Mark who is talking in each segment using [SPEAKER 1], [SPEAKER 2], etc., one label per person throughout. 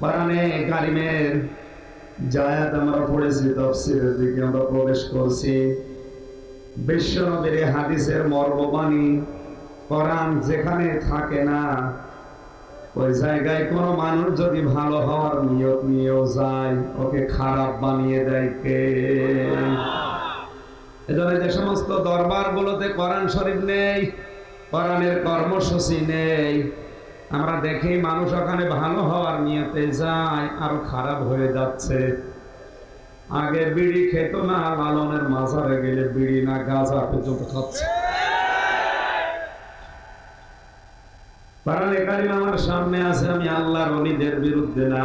[SPEAKER 1] কোরআনে কারিমের জায়াত আমরা পড়েছি তফসিরের দিকে আমরা প্রবেশ করছি। বিশ্বনবীর হাদিসের মর্মবাণী, কোরআন যেখানে থাকে না, ওই জায়গায় কোনো মানুষ যদি ভালো হওয়ার নিয়ত নিয়েও যায়, ওকে খারাপ বানিয়ে দেয় কে? এজন্য যে সমস্ত দরবারগুলোতে কোরআন শরীফ নেই, কোরআনের কর্মসূচি নেই আমরা দেখি মানুষ ওখানে ভালো হওয়ার নিয়তে যায় আরও খারাপ হয়ে যাচ্ছে। আগে বিড়ি খেত না, লালনের মাঝারে গেলে বিড়ি না, গাঁজা পর্যন্ত খাচ্ছে। আমার সামনে আছে, আমি আল্লাহর অলিদের বিরুদ্ধে না।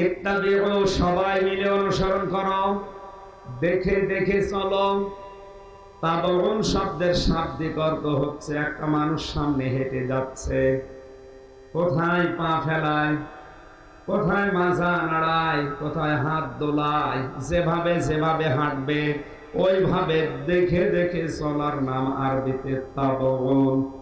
[SPEAKER 1] ইত্তাবিউ সবাই মিলে অনুসরণ করো। দেখে দেখে চলো। তাবন শব্দের শাব্দিক অর্থ হচ্ছে, একটা মানুষ সামনে হেঁটে যাচ্ছে। কোথায় পা ফেলায়? কোথায় মাজা নাড়ায়? কোথায় হাত দোলায়? যেভাবে যেভাবে হাঁটবে, ওইভাবে দেখে দেখে চলার নাম আরবিতে তাবন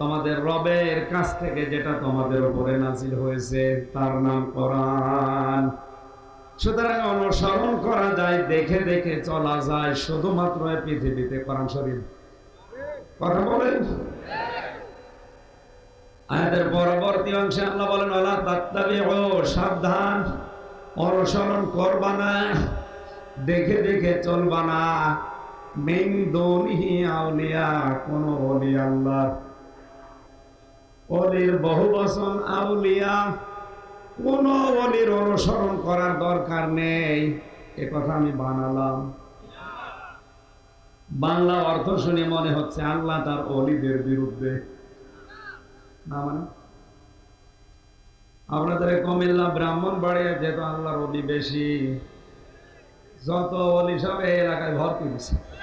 [SPEAKER 1] তোমাদের রবের কাছ থেকে যেটা তোমাদের উপরে নাজিল হয়েছে, তার নাম কোরআন। সুতরাং অনুসরণ করা যায়, দেখে দেখে চলা যায়, শুধুমাত্র পৃথিবীতে কোরআন শরীফ। কথা বলেন? আয়াতের পরবর্তী অংশে আল্লাহ বলেন আল্লাহ তাত্তাবি ও সাবধান, অনুসরণ করবা না, দেখে দেখে চলবা না। অনুসরণ করার দরকার নেই। এ কথা আমি বানালাম। বাংলা অর্থ শুনে মনে হচ্ছে আল্লাহ তার অলিদের বিরুদ্ধে। মানে? আপনাদের কুমিল্লা ব্রাহ্মণ বাড়িয়ে যেহেতু আল্লাহর অলি বেশি, যত অলি সব এই এলাকায় হয়েছে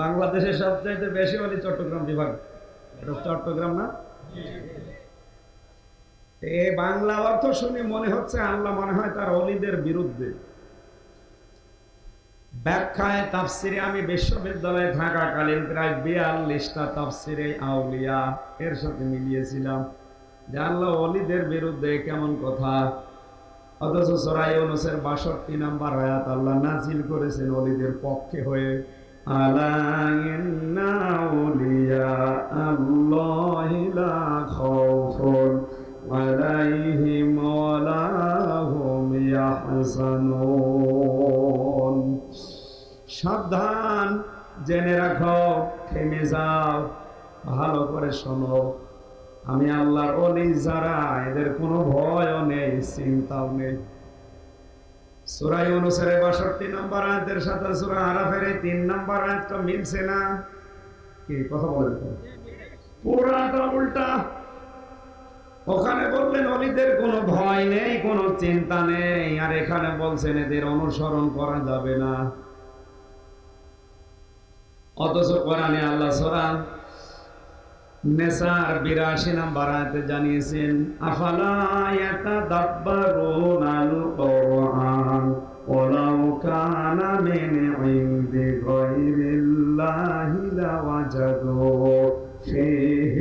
[SPEAKER 1] বাংলাদেশের সবচাইতে বেশি অলি চট্টগ্রাম বিভাগ। চট্টগ্রাম না? এই বাংলা অর্থ শুনে মনে হচ্ছে আল্লাহ মনে হয় তার অলিদের বিরুদ্ধে। ব্যাখ্যায় তাফসিরে আমি বিশ্ববিদ্যালয়ে থাকাকালীন প্রায় বিয়াল্লিশটা তাফসিরে আউলিয়া এর সাথে মিলিয়েছিলাম যে আল্লাহ অলিদের বিরুদ্ধে কেমন কথা অথচ সরাই অনুসের বাষট্টি নাম্বার আয়াত আল্লাহ নাজিল করেছেন অলিদের পক্ষে হয়ে। সাবধান, জেনে রাখো, থেমে যাও, ভালো করে শোনো। আমি আল্লাহর অলি যারা, এদের কোনো ভয়ও নেই, চিন্তাও নেই। সুরাই অনুসারে বাষট্টি নম্বর আয়াতের সাথে সুরা আরাফের এই তিন নম্বর আয়াতটা মিলছে না। কি, কথা বলেন পুরাটা উল্টা। ওখানে বললেন অলিদের কোনো ভয় নেই, কোনো চিন্তা নেই, আর এখানে বলছেন, এদের অনুসরণ করা যাবে না। অথচ কোরআনে আল্লাহ সোরান নেসার বিরাশি নাম্বার আয়াতে জানিয়েছেন, আফালা ইয়াতাদাব্বারুনাল কোরআন ওয়ালাউ কানা ইনদি গায়রিল্লাহি লাওয়াজাদু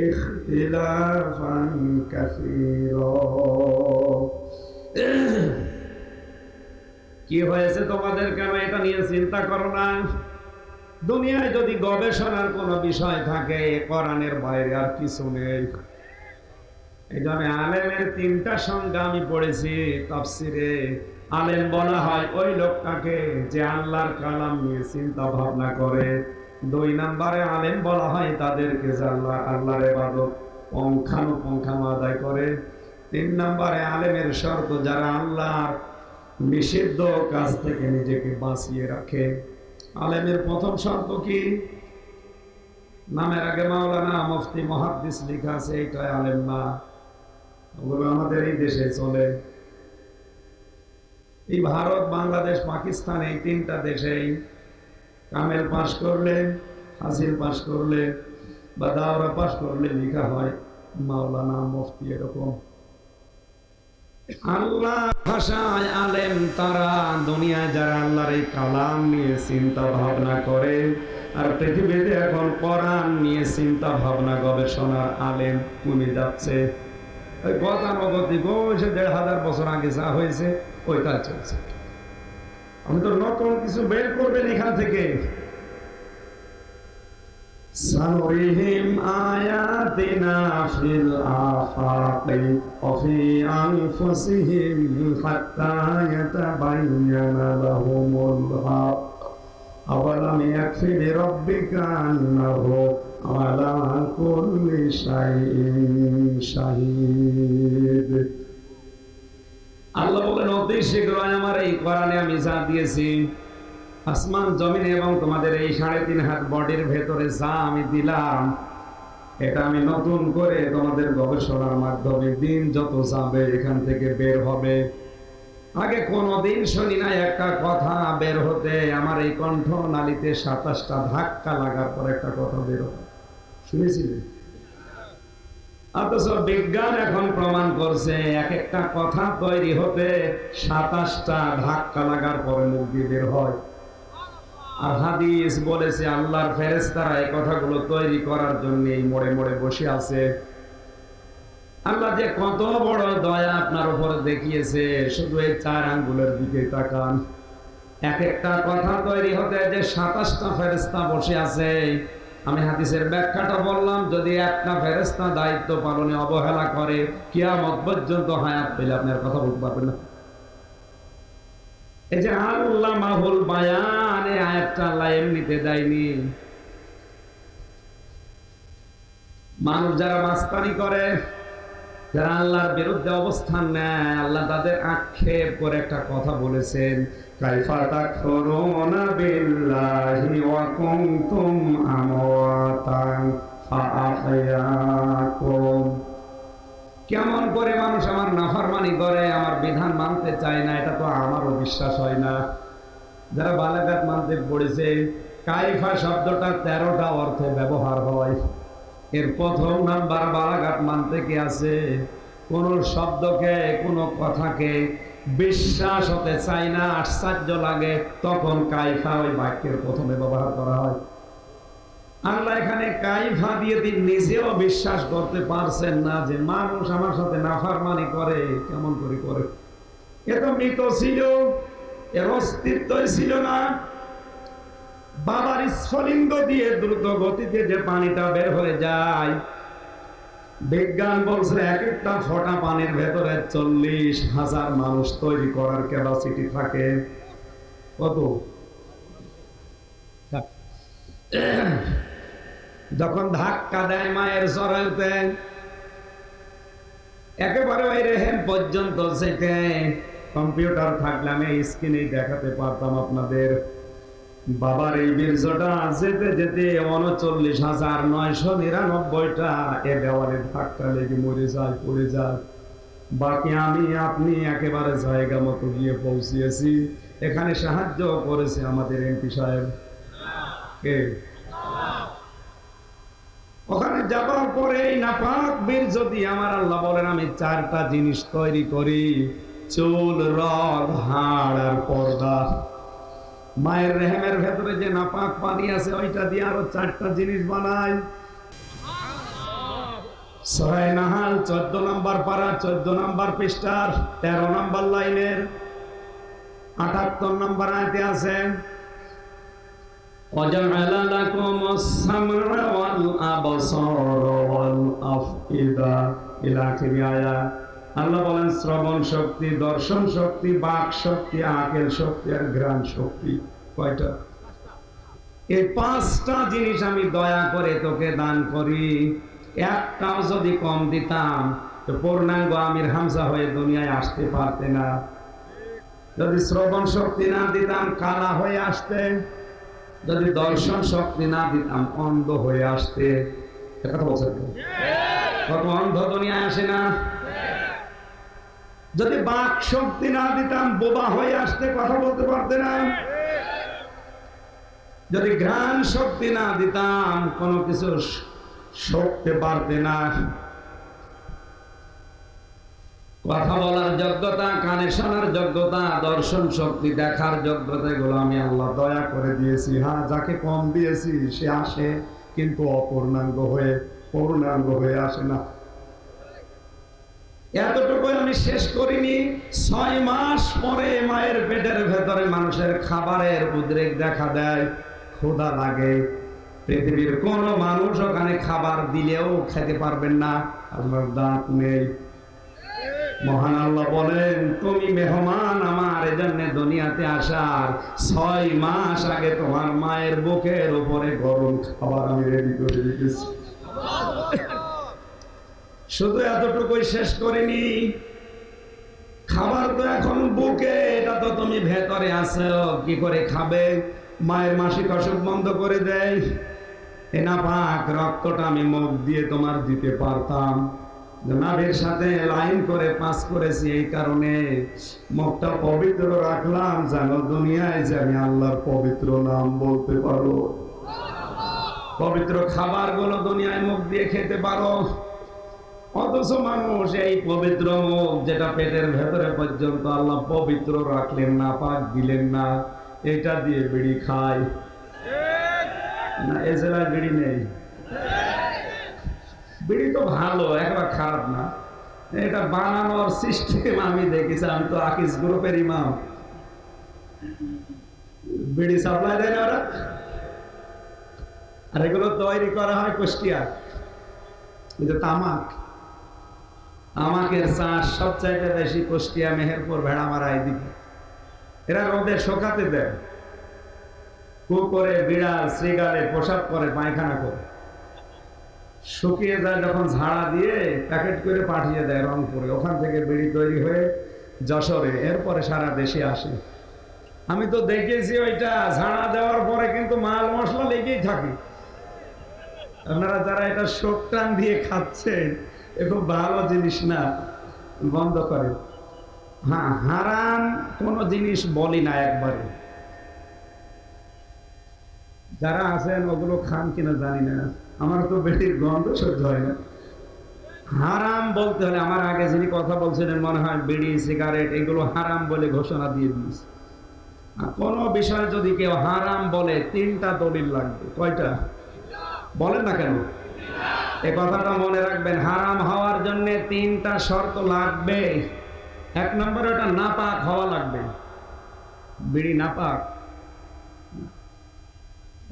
[SPEAKER 1] ইখতিলাফান কি হয়েছে তোমাদের কেন এটা নিয়ে চিন্তা করো না? দুনিয়ায় যদি গবেষণার কোনো বিষয় থাকে কোরআনের বাইরে আর কিছু নেই। এই জন্য আলেমের তিনটা সংজ্ঞা আমি পড়েছি তাফসিরে। আলেম বলা হয় ওই লোকটাকে যে আল্লাহর কালাম নিয়ে চিন্তা ভাবনা করে। দুই নম্বরে আলেম বলা হয় তাদেরকে যে আল্লাহ, আল্লাহর এবাদত পঙ্খানুপঙ্খানু আদায় করে। তিন নম্বরে আলেমের শর্ত, যারা আল্লাহর নিষিদ্ধ কাজ থেকে নিজেকে বাঁচিয়ে রাখে। আলেমের প্রথম শর্ত কি? নামের আগে মাওলানা মুফতি মহাদ্দিস লেখা আছে, এইটাই আলেম না। ওগুলো আমাদের এই দেশে চলে। এই ভারত, বাংলাদেশ, পাকিস্তান, এই তিনটা দেশেই কামেল পাশ করলে, হাসিল পাশ করলে বা দাওরা পাশ করলে লেখা হয় মাওলানা মুফতি এরকম। আল্লাহ ভাষায় আলেম তারা, দুনিয়ায় যারা আল্লাহর এই কালাম নিয়ে চিন্তা ভাবনা করে, আর পৃথিবীতে এখন কোরআন নিয়ে চিন্তা ভাবনা গবেষণার আলেম কমে যাচ্ছে। ওই গতানুগতিক, ওই সে দেড় হাজার বছর আগে যা হয়েছে, ওইটা চলছে। আমি তো নতুন কিছু বের করবেন এখান থেকে। سنريهم آياتنا في الآفاق وفي أنفسهم حتى يتبين لهم الحق أولم يكف بربك أنه على كل شيء شهيد আল্লাহ বলেন অতি শীঘ্রই আমার এই কোরআনে আমি যা দিয়েছি আসমান জমিন এবং তোমাদের এই সাড়ে তিন হাত বডির ভেতরে যা আমি দিলাম, এটা আমি নতুন করে তোমাদের গবেষণার মাধ্যমে দিন যত যাবে এখান থেকে বের হবে। আগে কোনোদিন শুনি না একটা কথা, বের হতে আমার এই কণ্ঠ নালীতে সাতাশটা ধাক্কা লাগার পর একটা কথা বের হবে। শুনেছিলেন অথচ বিজ্ঞান এখন প্রমাণ করছে এক একটা কথা তৈরি হতে সাতাশটা ধাক্কা লাগার পরে মুখ দিয়ে বের হয়। আর বলেছে, আল্লাহর ফেরেস্তারা এই কথাগুলো তৈরি করার জন্য এই মোড়ে মোড়ে বসে আছে। আল্লাহ যে কত বড় দয়া আপনার উপর দেখিয়েছে, শুধু এই চার আঙ্গুলের দিকে তাকান। এক একটা কথা তৈরি হতে যে সাতাশটা ফেরেস্তা বসে আছে। আমি হাদিসের ব্যাখ্যাটা বললাম, যদি একটা ফেরেস্তা দায়িত্ব পালনে অবহেলা করে, কিয়ামত পর্যন্ত হায়াত পেলে আপনার কথা বলতে পারবেন না। এই যে আল্লাহ মাহুল বায়ানে আয়াতটা আল্লাহ এমনিতে দেয়নি। মানুষ যারা মাস্তানি করে, যারা আল্লাহর বিরুদ্ধে অবস্থান নেয়, আল্লাহ তাদের আক্ষেপ করে একটা কথা বলেছেন কাইফা কেমন করে মানুষ আমার নাফরমানি করে, আমার বিধান মানতে চায় না, এটা তো আমারও বিশ্বাস হয় না। যারা বালাঘাট মানতে পড়েছে, কাইফা শব্দটা তেরোটা অর্থে ব্যবহার হয়। এর প্রথম নাম্বার বালাঘাট মানতে কি আছে? কোন শব্দকে, কোন কথাকে বিশ্বাস হতে চাই না, আশ্চর্য লাগে, তখন কাইফা ওই বাক্যের প্রথমে ব্যবহার করা হয়। আল্লাহ এখানে কাইফা দিয়ে দিন নিজেও বিশ্বাস করতে পারছেন না যে মানুষ আমার সাথে নাফারমানি করে, কেমন করে করে। এ তো মৃত ছিল, এর অস্তিত্বই ছিল না। বাবার স্ফলিঙ্গ দিয়ে দ্রুত গতিতে যে পানিটা বের হয়ে যায়, বিজ্ঞান বলছে এক একটা ফোঁটা পানির ভেতরে চল্লিশ হাজার মানুষ তৈরি করার ক্যাপাসিটি থাকে। কত? যখন ধাক্কা দেয় মায়ের জরায়ুতে একেবারে ওই রেহেম পর্যন্ত যেতে কম্পিউটার থাকলে আমি স্ক্রিনে দেখাতে পারতাম আপনাদের। বাবার এই বীর্যটা যেতে যেতে উনচল্লিশ হাজার নয়শো নিরানব্বইটা এ দেওয়ালে ধাক্কা লেগে মরে যায়, পড়ে যায়। বাকি আমি, আপনি একেবারে জায়গা মতো গিয়ে পৌঁছিয়েছি। এখানে সাহায্য করেছে আমাদের এমপি সাহেব। কে? ওখানে যাবার পরে নাপাক বীর যদি আমার আল্লাহ বলেন, আমি চারটা জিনিস তৈরি করি, চুল রগ হাড় আর পর্দা। মায়ের রেহেমের ভেতরে যে নাপাক পানি আছে, ওইটা দিয়ে আরও চারটা জিনিস বানাই। সরাই নাহাল চোদ্দ নাম্বার পাড়া চোদ্দ নাম্বার পৃষ্ঠার তেরো নাম্বার লাইনের আটাত্তর নাম্বার আয়তে আছে وجعل لكم السمع والأبصار والأفئدة ইলা আখিরি আয়াত আল্লাহ বলেন শ্রবণ শক্তি দর্শন শক্তি বাক শক্তি আকেল শক্তি আর ঘ্রাণ শক্তি কয়টা এই পাঁচটা জিনিস আমি দয়া করে তোকে দান করি একটাও যদি কম দিতাম তো পূর্ণাঙ্গ আমির হামসা হয়ে দুনিয়ায় আসতে পারতে না যদি শ্রবণ শক্তি না দিতাম কালা হয়ে আসতে যদি দর্শন শক্তি না দিতাম, অন্ধ হয়ে আসতে। কথা অন্ধ দুনিয়ায় আসে না? যদি বাক শক্তি না দিতাম, বোবা হয়ে আসতে কথা বলতে পারতে না। যদি ঘ্রাণ শক্তি না দিতাম, কোনো কিছু সরতে পারতে না। কথা বলার যোগ্যতা, কানে শোনার যোগ্যতা, দর্শন শক্তি দেখার যোগ্যতা, এগুলো আমি আল্লাহ দয়া করে দিয়েছি। হ্যাঁ যাকে কম দিয়েছি, সে আসে, কিন্তু অপূর্ণাঙ্গ হয়ে পূর্ণাঙ্গ হয়ে আসে না। এতটুকু আমি শেষ করিনি। ছয় মাস পরে মায়ের পেটের ভেতরে মানুষের খাবারের উদ্রেক দেখা দেয়। ক্ষুধা লাগে। পৃথিবীর কোন মানুষ ওখানে খাবার দিলেও খেতে পারবেন না। আপনার দাঁত নেই। মহান আল্লাহ বলেন, তুমি মেহমান আমার এজন্য দুনিয়াতে আসার ছয় মাস আগে তোমার মায়ের বুকের উপরে গরম খাবার আমি রেডি করে রেখেছি শুধু এতটুকুই শেষ করিনি। খাবার তো এখন বুকে, এটা তো তুমি ভেতরে আছো, কি করে খাবে? মায়ের মাসিক অসুখ বন্ধ করে দেয়। এ না পাক রক্তটা আমি মুখ দিয়ে তোমার দিতে পারতাম। নাভের সাথে লাইন করে পাস করেছি, এই কারণে মুখটা পবিত্র রাখলাম, যেন দুনিয়ায় যে আমি আল্লাহর পবিত্র নাম বলতে পারো। পবিত্র খাবারগুলো দুনিয়ায় মুখ দিয়ে খেতে পারো। অথচ মানুষ এই পবিত্র মুখ যেটা পেটের ভেতরে পর্যন্ত আল্লাহ পবিত্র রাখলেন না, পাক দিলেন না, এটা দিয়ে বিড়ি খায়। না এ জেলায় বিড়ি নেই। বিড়ি তো ভালো, একবার খারাপ না। এটা বানানোর সিস্টেম আমি দেখেছি, আমি তো আকিস গ্রুপের ইমাম। বিড়ি সাপ্লাই দেয় না ওরা। আর এগুলো তৈরি করা হয় কুষ্টিয়া। কিন্তু তামাক। আমাকের চাষ সবচাইতে বেশি কুষ্টিয়া, মেহেরপুর, ভেড়ামারা এদিকে এরা রোদে শোকাতে দেয়। কুকুরে, বিড়াল, শ্রীগালে পোশাক করে, পায়খানা করে। শুকিয়ে যায়, যখন ঝাড়া দিয়ে প্যাকেট করে পাঠিয়ে দেয় রংপুরে, ওখান থেকে বিড়ি তৈরি হয়ে যশোরে, এরপরে সারা দেশে আসে। আমি তো দেখেছি ওইটা ঝাড়া দেওয়ার পরে কিন্তু মাল মশলা লেগেই থাকে। আপনারা যারা এটা শোক টান দিয়ে খাচ্ছেন, এ খুব ভালো জিনিস না বন্ধ করে। হ্যাঁ হারাম কোনো জিনিস বলি না একবারে। যারা আছেন ওগুলো খান কিনা জানি না। আমার তো বেটির গন্ধ সহ্য হয় না। হারাম বলতে হলে আমার আগে যিনি কথা বলছিলেন মনে হয় বিড়ি, সিগারেট, এগুলো হারাম বলে ঘোষণা দিয়ে দিয়েছে। কোনো বিষয় যদি কেউ হারাম বলে, তিনটা দলিল লাগবে। কয়টা? বলেন না কেন? এ কথাটা মনে রাখবেন, হারাম হওয়ার জন্য তিনটা শর্ত লাগবে। এক নম্বরে ওটা নাপাক হওয়া লাগবে। বিড়ি নাপাক?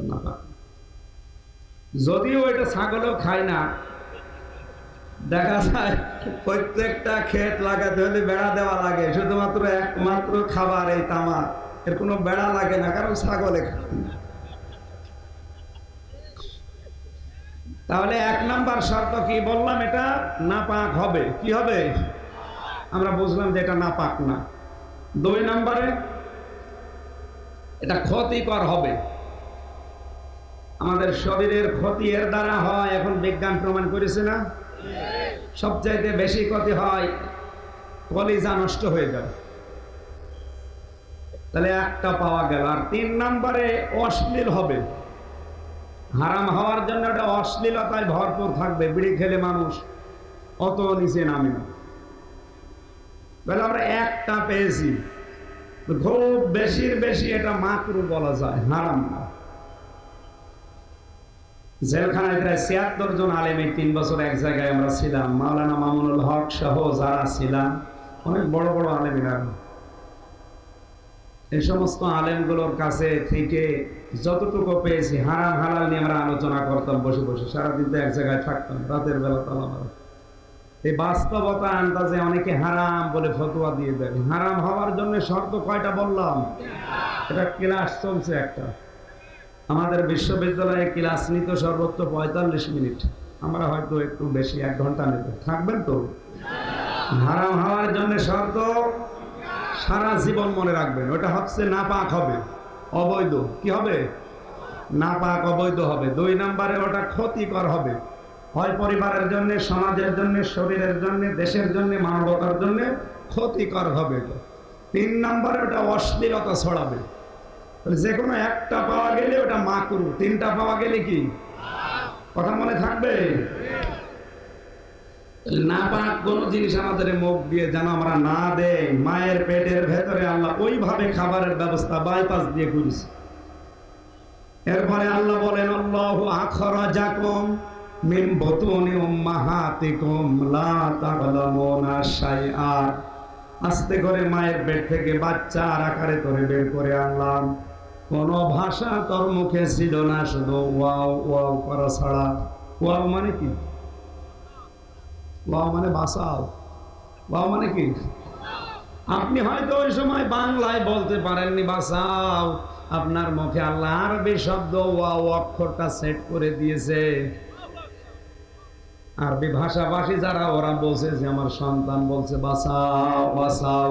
[SPEAKER 1] নাপাক। যদিও এটা ছাগলও খায় না, দেখা যায় প্রত্যেকটা ক্ষেত লাগাতে হলে বেড়া দেওয়া লাগে, শুধুমাত্র একমাত্র খাবার এই তামাক, এর কোনো বেড়া লাগে না, কারণ ছাগলে না। তাহলে এক নাম্বার শর্ত কি বললাম এটা? নাপাক হবে। কি হবে? আমরা বুঝলাম যে এটা নাপাক না। দুই নাম্বারে, এটা ক্ষতিকর হবে। আমাদের শরীরের ক্ষতি এর দ্বারা হয়, এখন বিজ্ঞান প্রমাণ করেছে না? সবচাইতে বেশি ক্ষতি হয়, কলিজা নষ্ট হয়ে যায়। তাহলে একটা পাওয়া গেল। আর তিন নম্বরে অশ্লীল হবে। হারাম হওয়ার জন্য একটা অশ্লীলতায় ভরপুর থাকবে, বিড়ি খেলে মানুষ অত নিচে নামে না। তাহলে আমরা একটা পেয়েছি। খুব বেশির বেশি এটা মাকরু বলা যায়, হারাম না। জেলখানায় প্রায় ছিয়াত্তর জন আলেম তিন বছর এক জায়গায় আমরা ছিলাম। মাওলানা মামুনুল হক সহ যারা ছিলাম, অনেক বড় বড় আলেমেরা। এই সমস্ত আলেমগুলোর কাছে থেকে যতটুকু পেয়েছি, হারাম হালাল নিয়ে আমরা আলোচনা করতাম, বসে বসে। সারাদিন তো এক জায়গায় থাকতাম, রাতের বেলা তালা মারা এই বাস্তবতা আন্দাজে অনেকে হারাম বলে ফতোয়া দিয়ে দেয়। হারাম হওয়ার জন্য শর্ত কয়টা বললাম? এটা ক্লাস চলছে একটা। আমাদের বিশ্ববিদ্যালয়ে ক্লাস নিত সর্বোচ্চ পঁয়তাল্লিশ মিনিট। আমরা হয়তো একটু বেশি, এক ঘণ্টা নেব থাকবেন তো? হারাম হওয়ার জন্য শর্ত, সারা জীবন মনে রাখবেন, ওটা হচ্ছে নাপাক হবে, অবৈধ। কি হবে? নাপাক, অবৈধ হবে। দুই নম্বরে ওটা ক্ষতিকর হবে। হয় পরিবারের জন্য, সমাজের জন্য, শরীরের জন্য, দেশের জন্য, মানবতার জন্য ক্ষতিকর হবে। তিন নম্বরে ওটা অশ্লীলতা ছড়াবে। তাহলে যে কোনো একটা পাওয়া গেলে ওটা মাকরু তিনটা পাওয়া গেলে কি? কথা মনে থাকবে? না পাক কোন জিনিস আমাদের মুখ দিয়ে যেন আমরা না দেই, মায়ের পেটের ভেতরে আল্লাহ ওইভাবে খাবারের ব্যবস্থা বাইপাস দিয়ে করেছি এরপরে আল্লাহ বলেন, আল্লাহু আখরাজাকুম মিন বুতুনি উম্মাহাতিকুম আস্তে করে মায়ের পেট থেকে বাচ্চা আর আকারে করে বের করে আনলাম। কোন ভাষা তোর মুখে ছিল না শুধু ওয়াও ওয়াও করা ছাড়া। ওয়াও মানে কি? ওয়াও মানে বাসাও ওয়াও মানে কি? আপনি হয়তো ওই সময় বাংলায় বলতে পারেননি বাসাও আপনার মুখে আল্লাহ আরবি শব্দ ওয়াও অক্ষরটা সেট করে দিয়েছে। আরবি ভাষাভাষী যারা, ওরা বলছে যে আমার সন্তান বলছে বাসাও বাসাও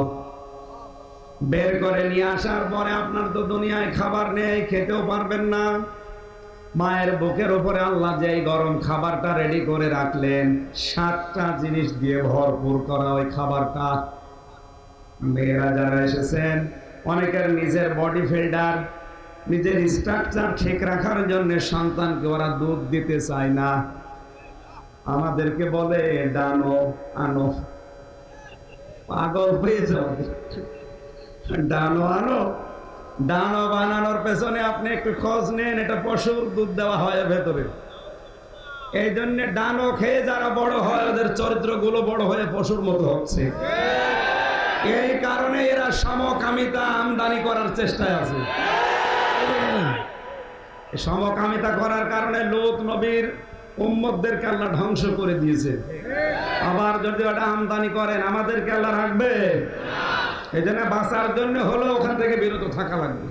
[SPEAKER 1] বের করে নিয়ে আসার পরে আপনার তো দুনিয়ায় খাবার নেই, খেতেও পারবেন না। মায়ের বুকের উপরে আল্লাহ যে গরম খাবারটা রেডি করে রাখলেন, সাতটা জিনিস দিয়ে ভরপুর করা ওই খাবারটা। মেয়েরা যারা এসেছেন, অনেকের নিজের বডি ফিল্ডার নিজের স্ট্রাকচার ঠিক রাখার জন্য সন্তানকে ওরা দুধ দিতে চায় না। আমাদেরকে বলে, ডানো, আনো। পাগল হয়ে যাও। বানানোর পেছনে আপনি একটু খোঁজ নেন, এটা পশুর দুধ দেওয়া হয় ভেতরে। এই জন্য খেয়ে যারা বড় হয়, ওদের চরিত্রগুলো বড় হয়ে পশুর মতো হচ্ছে। এই কারণে এরা সমকামিতা আমদানি করার চেষ্টায় আছে। সমকামিতা করার কারণে লোক নবীর উম্মতদেরকে আল্লাহ ধ্বংস করে দিয়েছে। আবার যদি ওটা আমদানি করেন, আমাদেরকে আল্লাহ রাখবে? এই জন্য বাঁচার জন্য হলেও ওখান থেকে বিরত থাকা লাগবে।